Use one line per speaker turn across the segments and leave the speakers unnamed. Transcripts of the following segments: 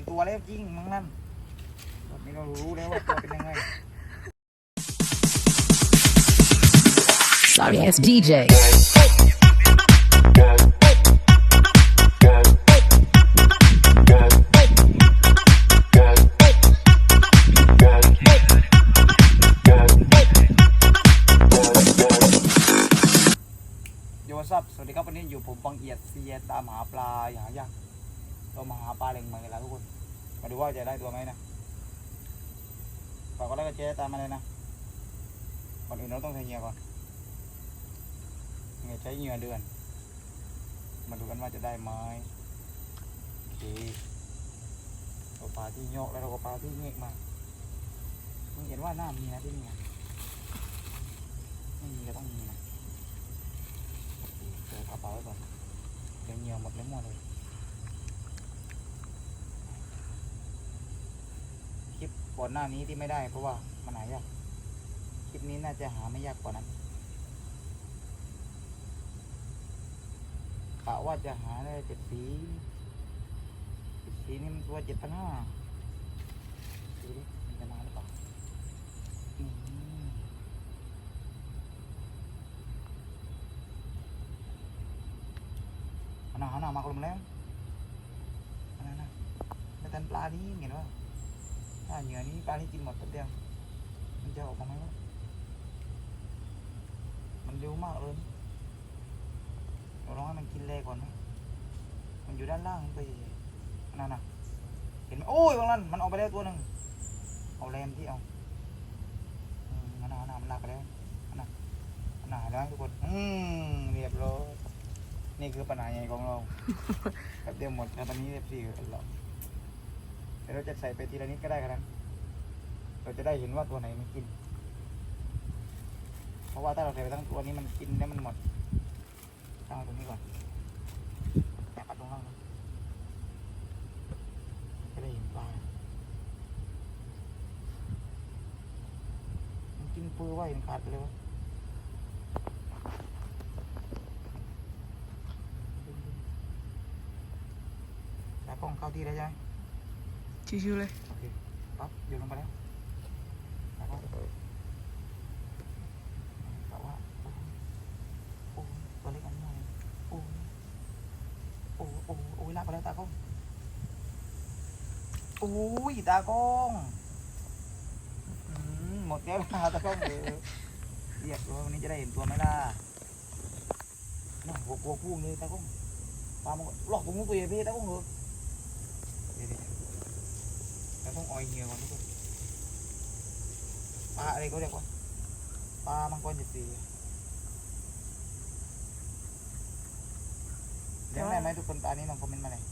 นตัวแล้วจริงมั้งนั่นรอบนี้เรารู้แล้วว่าตัวเป็นยังไง
Sorry ass DJ.
โยซับสวัสดีครับวันนี้อยู่ผมบังเอียดเซียตามหาปลาหายาก เรามาหาปลาแหล่งใหม่กันแล้วทุกคน มาดูว่าจะได้ตัวไหมนะฝากก็แล้วก็แชร์ตามมาเลยนะก่อนอื่นเราต้องใช้เหยื่อก่อนเหยื่อใช้เหยื่อเดือน มาดูกันว่าจะได้ไหมโอเคเราปลาที่โยกแล้วเราก็ปลาที่เงกมาเพิ่งเห็นว่าหน้ามีนะที่นี่ไม่มีก็ต้องมีนะเดี๋ยวกระเป๋าไว้ก่อนเดี๋ยวเหงียวหมดเลยหมดเลยคลิป ก่อนหน้านี้ที่ไม่ได้ เพราะว่ามันหายากคลิปนี้น่าจะหาไม่ยากกว่านั้นกะว่าจะหาได้เจ็ดสีเจ็ดสีนี่มันตัวเจ็ดพันห้าดูดิมันจะมาหรือเปล่าอืมเอหนาเอาหนามากลมแล้วอันนั้นะแต่ตันปลานี้เห็นว่า ถ้าเหยื่อนี้ปลานี้กินหมดแป๊บเดียวมันจะออกมาไหมวะมันเร็วมากเลยเราลองให้มันกินแรก่อนไหมมันอยู่ด้านล่างมันไปอันนั่นนะเห็นไหมโอ้ยบางนั้นมันออกไปแล้วตัวหนึ่งเอาแรมที่เอาอืมอันนั้นอันนั้นมันลากไปแล้วอันนั้นอันนั้นเห็นไหมทุกคน อืมเรียบร้อยนี่คือปัญหาใหญ่ของเราแป๊บเดียวหมดครับตอนนี้เอฟซีเราเดี๋ยวเราจะใส่ไปทีละนิดก็ได้ครับเราจะได้เห็นว่าตัวไหนมันกิน เพราะว่าถ้าเราใส่ไปทั้งตัวนี้มันกินแล้วมันหมดตั้งตรงนี้ก่อนแอบปัดตรงล่างนะจะได้เห็นปลามันกินปื้อไว้มันขาดไปเลยวะแล้วกล้องเข้าที่ได้ใช่ไหม
ชิวๆเลย
โอเคปั๊บโยนลงไปแล้วแล้วก็แต่ว่าโอ้ตัวเล็กอันนี้เลยโอ้โหโอ้โหโอ้โอ้ยลากไปแล้วตากล้องโอ้ยตากล้องอืมหมดแล้วนะตากล้องเออเรียกว่าวันนี้จะได้เห็นตัวไหมล่ะน่าหัวหัวพุ่งเลยตากล้องปลามันหลอกผมตัวใหญ่พี่ตากล้องเหรอเดี๋ยว เราต้องออยเหงื่อก่อนทุกคนปลาอะไรก็เรียกว่าปลามังกรเจ็ดสีเลี้ยงได้ไหมทุกคนปลานี้ลองคอมเมนต์มาหน่อย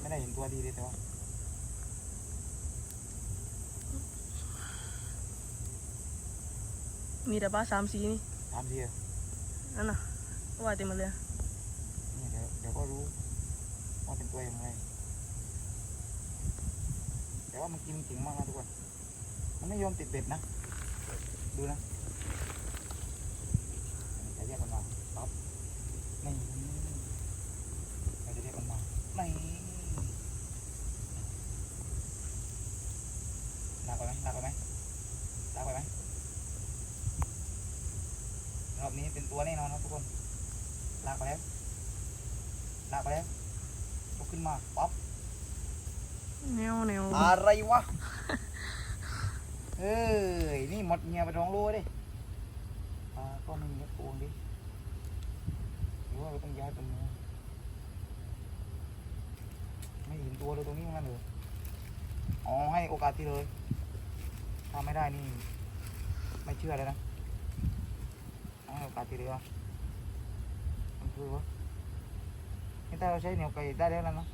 ไม่ได้เห็นตัวดีเลยแต่ว่า
มีแต่ปลาสามสีนี่
ถามทีอะ
นั่นน่ะว่าเต็มหมดเลย
เนี่ยเดี๋ยวเดี๋ยวก็ รู้ว่าเป็นตัวอย่างไรแต่ว่ามันกินเก่งมากนะทุกคน มันไม่ยอมติดเบ็ดนะ ดูนะจะเรียกมันมาปั๊บนี่เราจะเรียกมันมาไม่ลากไปไหมลากไปไหมลากไปไหมรอบนี้เป็นตัวแน่นอนนะทุกคนลากไปแล้ว ลากไปแล้วลุกขึ้นมาปั๊บ
แนวแนว
อะไรวะเฮ้ย นี่หมดเงียไปท้องรูดิปลาก็ไม่มีกระปูงดิหรือว่าเราต้องย้ายเป็นเนื้อไม่เห็นตัวเลยตรงนี้มันเลยอ๋อให้โอกาสที่เลยถ้าไม่ได้นี่ ไม่เชื่อเลยนะให้โอกาสที่เลยว่ามันคือวะ นี่ถ้าเราใช้เหนียวไก่ได้แล้วนะเนาะ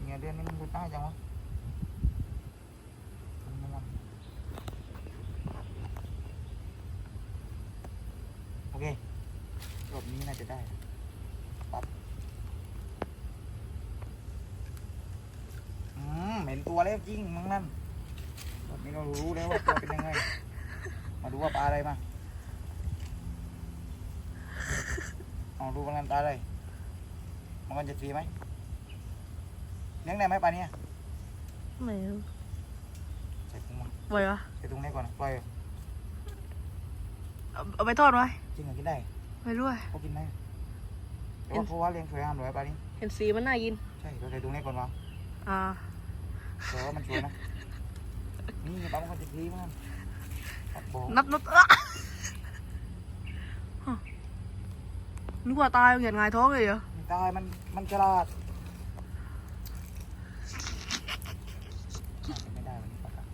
เหนียวเดือนนี้มันคือได้จังวะโอเครอบนี้น่าจะได้ปั๊บอืมเห็นตัวแล้วจริงมั้งนั่นรอบนี้เรารู้แล้วว่าตัวเป็นยังไง มาดูว่าปลาอะไรมา เอาดูมันกันตาเลยมันก็จะฟรีไหมเลี้ยงได้ไหมปลาเนี้ย
ไม่รู้
ใส่ถุงมา
ปล่อยวะ
ใส่ถุงนี้ก่อนนะปล่อย
เอาเอาไปทอดไว้
จริงเหรอกินได้
ไม่รู้อะ
เขากินได้แต่ว่าเขาว่าเลี้ยงสวยงามเลยปลานี้
เห็นสีมันน่ากิน
ใช่เราใส่ถุงนี้ก่อนวาง
อ่า
แต่ว่ามันสวยนะนี่ปลามันก็จะฟรีมั้งครับบอก
นับนับอะฮะ นึกว่าตายเหงียดหงายท้องเลยเหรอ
ไม่ตายมันมันฉลาดน่าจะไม่ได้วันนี้ปลากระ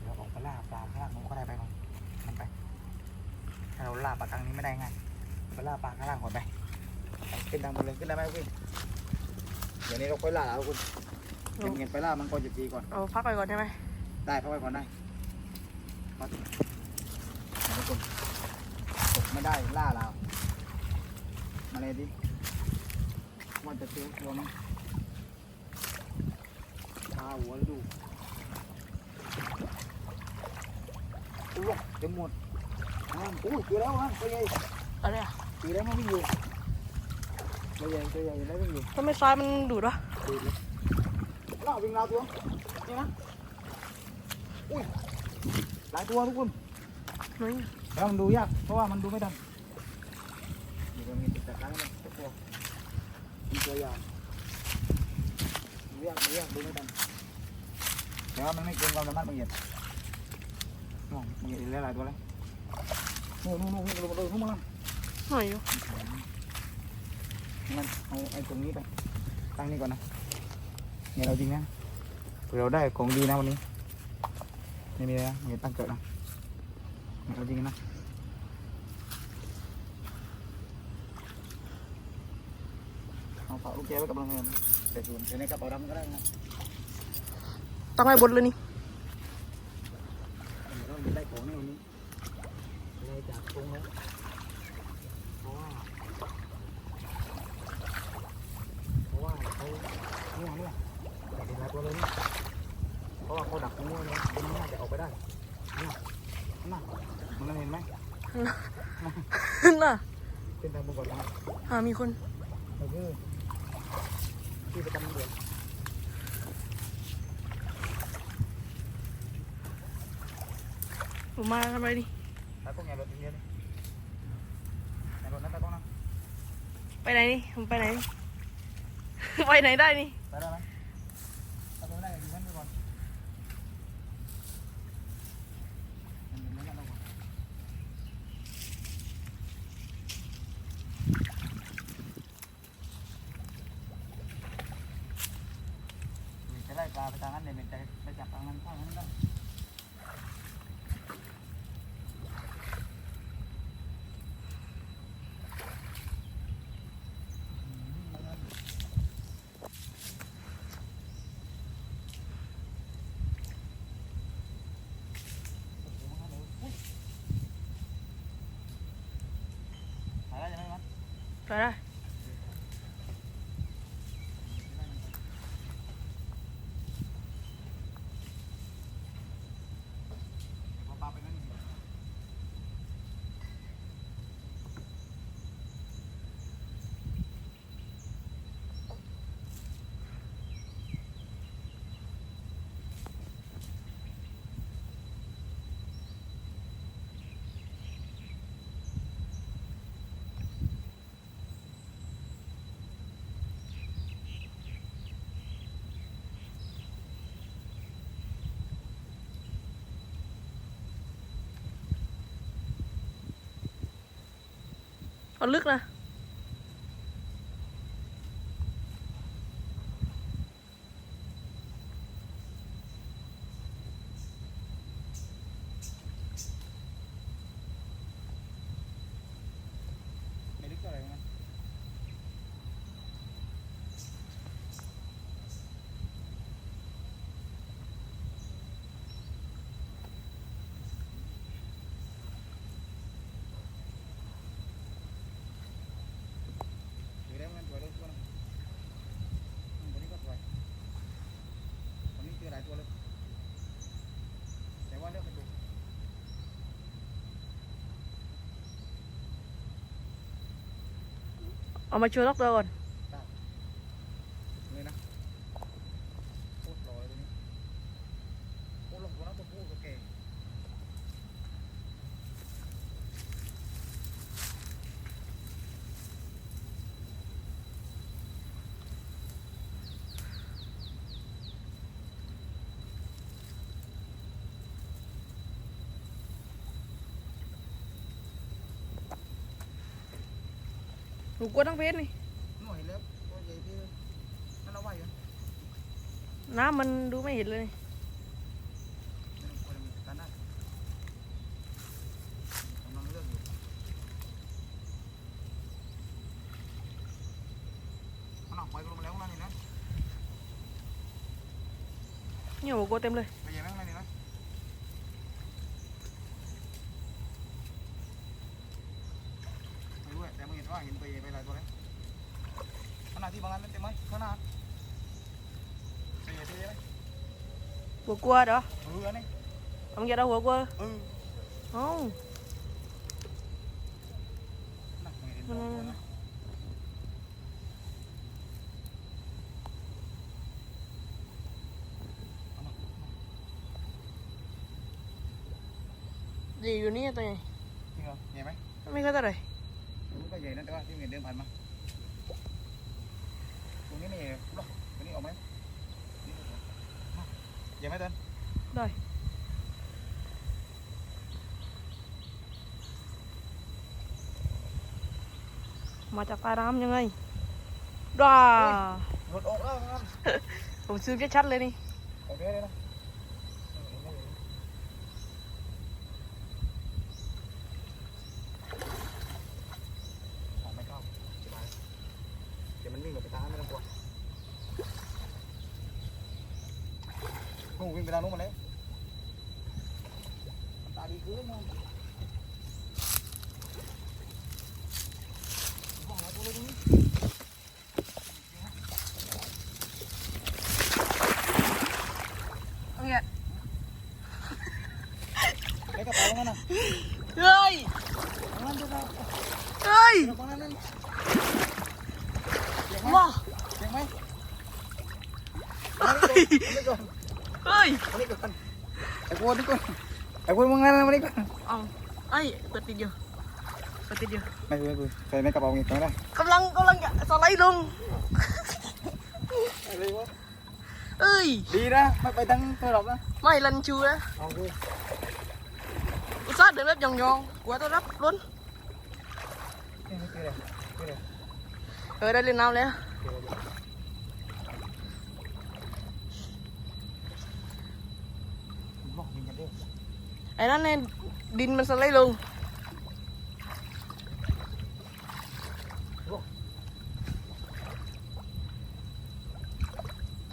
เดี๋ยวออกไปล่าปลาข้างล่างนู้นก็ได้ไปก่อนมันไปถ้าเราล่าปลากังนี้ไม่ได้ไงไปล่าปลาข้างล่างก่อนไปไปขึ้นทางบนเลยขึ้นได้ไหมพี่เดี๋ยวนี้เราค่อยล่าแล้วคุณเงียบๆไปล่ามันก่อนจะตีก่อน
เอาพักไปก่อนใช่ไหม
ได้พักไปก่อนได้มาสิมาทุกคนตกไม่ได้ล่าเรา มาเลยดิว่าจะเจอตัวไหมตาหัวดูอู้วเต็มหมดอ่าอู้เจอแล้วนะตัวใหญ่
อะไรอะ
เจอแล้วมันวิ่งอยู่ตัวใหญ่ตัวใหญ่แล้ววิ่งอยู่
ทำไมซ้ายมันดูดวะ
ดูดเลยล่าวิ่งราวตัวนี่นะอุ้ยหลายตัวทุกคน
น้อย
แล้วมันดูยากเพราะว่ามันดูไม่ทันเดี๋ยวมีติดแต่ค เนึงทุกตัวมีตัวยาวดูยากดูยกดูไม่ทันแต่ว่ามันไม่เกินความสามารถบางอย่างน้องบางอย่างอีกหลายตัวเลยนู่นนู่นนู่นนู่นนู่นนู่นนู่น
หน่อยอยู่
มันเอาไอ้ตรงนี้ไปตั้งนี่ก่อนนะเนี่ยเราจริงนะเผื่อเราได้ของดีนะวันนี้ไม่มีอะไรนะอย่าตั้งเกิดนะเราจริงนะ เอาฝากลูกแกไว้กับเราเงินแต่ส่วนใส่ในกระเป๋าดำก็ได้นะ
ตั้งไว้บนเลยนี่
เดี๋ยวเราได้ของในวันนี้เลยจากตรงแล้วเพราะว่าเพราะว่าเขาเนี่ยเนี่ยแต่เป็นหลายตัวเลยเนี่ยเพราะว่าเขาดักตรงนี้เลยตรงนี้น่าจะออกไปได้เนี่ยน่ะมันเห็นไหม
น่ะ
เป็นทางบนก่อนนะ
อ่ามีคน
ก็คือ ที่ประจำเดือน
ผมมาทำอะไรดิ
ตากล้องอย่ารถเยอะเลยอย่ารถนะตากล้องนะ
ไปไหนนี่ผมไปไหนนี่ ไปไหนได้นี่
ไปได้ไหมถ้าไปไม่ได้ก็อยู่นั่นไปก่อนมันอยู่นั่นแล้วก่อนจะไล่ปลาไปทางนั้นเดี๋ยวมันจะไปจับทางนั้นข้างนั้นได้ หาได้ยังไงมัน
ไปได้
เอาปลาไปนั่นดิ
เอา ลึกนะ
ไม่ลึกเท่าไหร่นะอยู่ได้มันปล่อยรถก่อนนะอืมตัวนี้ก็ปล่อยตัวนี้เจอหลายตัวเลย แต่ว่าเลือกไม่ถูก
เอามาช่วยล็อกตัวก่อน
เลยนะโคตรหล่อเลยตัวนี้โคตรหล่อตัวนั้นตัวผู้ตัวแก่
หนูกลัวทั้งเพชรนี่
หน่อยแล้วตัวใหญ่พี่นั่นเอาไว้เหรอ
น้ำมันดูไม่เห็นเลยนี่
ไม่ต้ หัว
กลัวเด้
อเอออันนี้
เอามึงจะเอาหัวกลัว
เออ
เอ้า
น่ะมึงเห็นตัวตัวนะเอามา
ดีอยู่นี่ตัวใหญ่
จริงเหรอใหญ่ไหม
ไม่ค่อยเท่าไหร่
รู้ก็ใหญ่นะแต่ว่าที่มึงเห็นเดินผ่านมาตรงนี้ไม่ใหญ่หรอกตรงนี้ออกไหมใหญ่ ไหมเต้น
ได้ มาจากใต้น้ำยังไงด้า
หลุดออกแล้วครับ
ผมซื้อชัดๆเลยนี่
โอเคเลยนะออกไม่เข้าสบายเดี๋ยวมันวิ่งแบบไปทางนั้นไม่ต้องกลัวนู่นวิ่ง ไปทางนู้นมาแล้วมันตาดีขึ้นมั้งบอกแล้วตัวเล็กนี้
เนี่ย
ไอ้กระเป๋างั้นน่ะ
เฮ้ย
งั้นดูนะ
เฮ้ย
กระเป๋านั้นนั่นเสียงไหม
ว้า
เสียงไหมเอานี่ก่อน
เฮ้ย
เอานี่ก่อนไอ้พวกนี่ก่อนไอ้พวกมึงนั่นมานี่ก่อน
เอาไอ้ยเปิดติดอยู่เปิดติดอยู่
ไไอ้นั่นเนี่
ยดินมันสไลด์ลง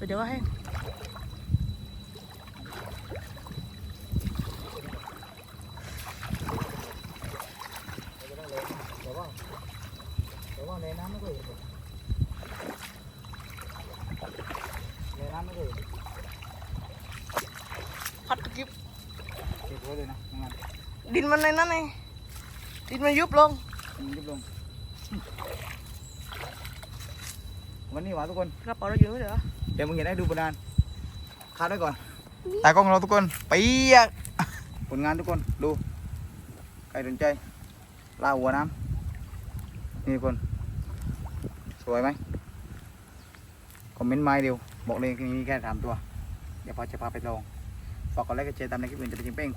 เดี๋ยวว่าให้ง
เดี๋ยวว่าเดี๋ยวว่าในน้ำไม่เคยเห็นในน้ำไม่เคยเห็น
พัดตะกิบ
เก็บไว้เลยนะงาน
ดิน มันในนั้นไงดินมันยุบลง
มันยุบลงวันนี้หวานทุกคน
กระเป๋าเราอยู่ไม่เหรอ
เดี๋ยวมึงเห็นได้ดูบนดานคาดไว้ก่อนตากล้องเราทุกคนเปียกผลงานทุกคนดูใครสนใจล่าหัวน้ำนี่ทุกคนสวยไหมคอมเมนต์มาให้เดียวบอกเลยมีแค่สามตัว เดี๋ยวพอจะพาไปลองฝากกดไลค์กดแชร์ตามในคลิปอื่นจะไปจิงเป้ง